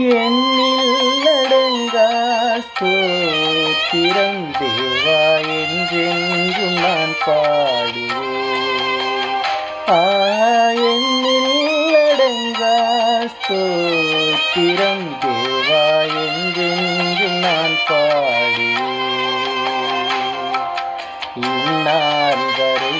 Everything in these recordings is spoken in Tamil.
என்னில் அடங்கா ஸ்தோத்திரம் தேவா என்றென்றும் நான் பாடுவேன் ஆ என்னில் ஸ்தோத்திரம் தேவா என்றென்றும் நான் பாடுவேன் இந்நாள் வரை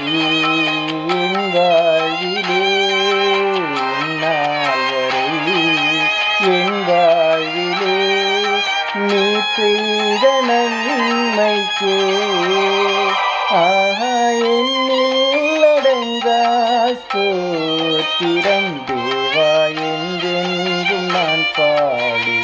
செய்த நன்மைக்கே ஆஹா என்னில் அடங்கா ஸ்தோத்திரம். தேவா என்றென்றும் நான் பாடுவேன்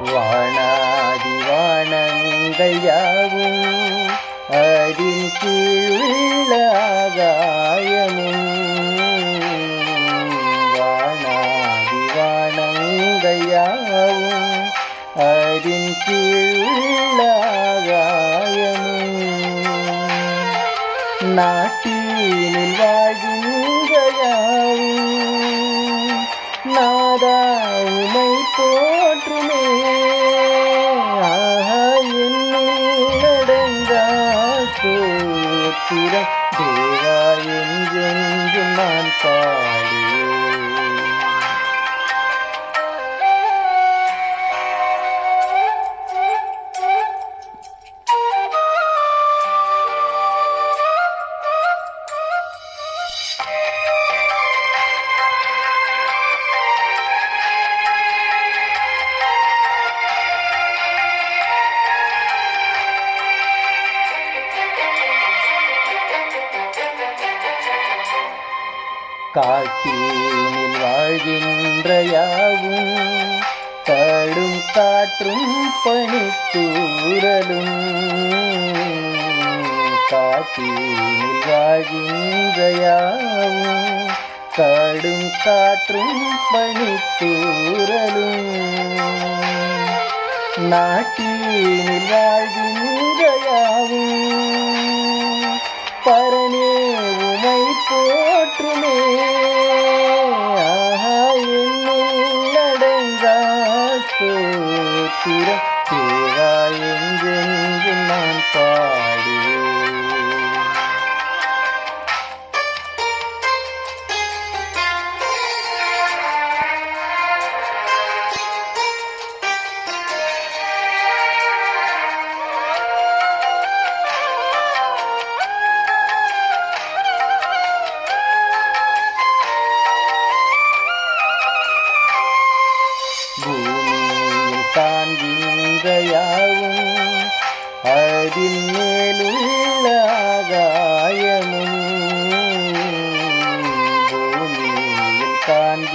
வானாதி வானங்கள் யாவும் அதின் கீழுள்ள ஆகாயமும் வானாதி வானங்கள் யாவும் அதின் கீழுள்ள ஆகாயமும் நாட்டினில் உமை போற்றுமே. ஆஹா என்னில் தேவா என்றென்றும் நான் பாடுவேன் காட்டினில் வாழ்கின்ற யாவும் கடும் காற்றும் பனித்தூரலும் காட்டினில் வாழ்கின்ற யாவும் கடும் காற்றும் பனித்தூரலும் நாட்டினில் வாழ்கின்ற ஸ்தோத்திரம் தேவா என்றென்றும் நான் பாடுவேன்? கங்கையாவும் அதில் மேலுள்ள ஆகாயமும் பூமியில் காண்கின்றையாவும்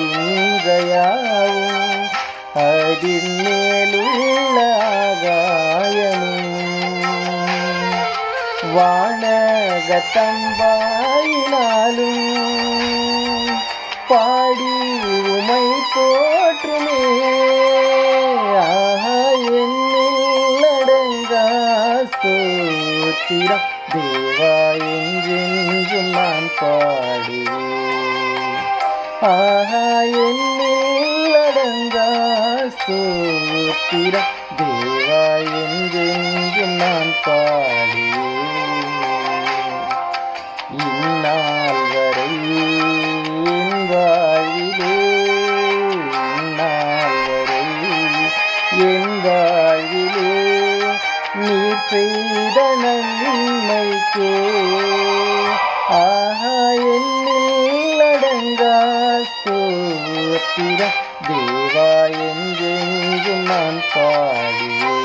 அதில் மேலுள்ள ஆகாயமும் வானகத்தம்பாயினாலும் சூத்திரம் தேவா என்றென்றும் நான் பாடுவேன். ஆஹா என்னில் அடங்கா ஸ்தோத்திரம் தேவா என்றென்றும் நான் பாடுவேன். இன்னா செய்த நன்மைக்கே. ஆஹா என்னில் அடங்கா ஸ்தோத்திரம் தேவா என்றென்றும் நான் பாடுவேன்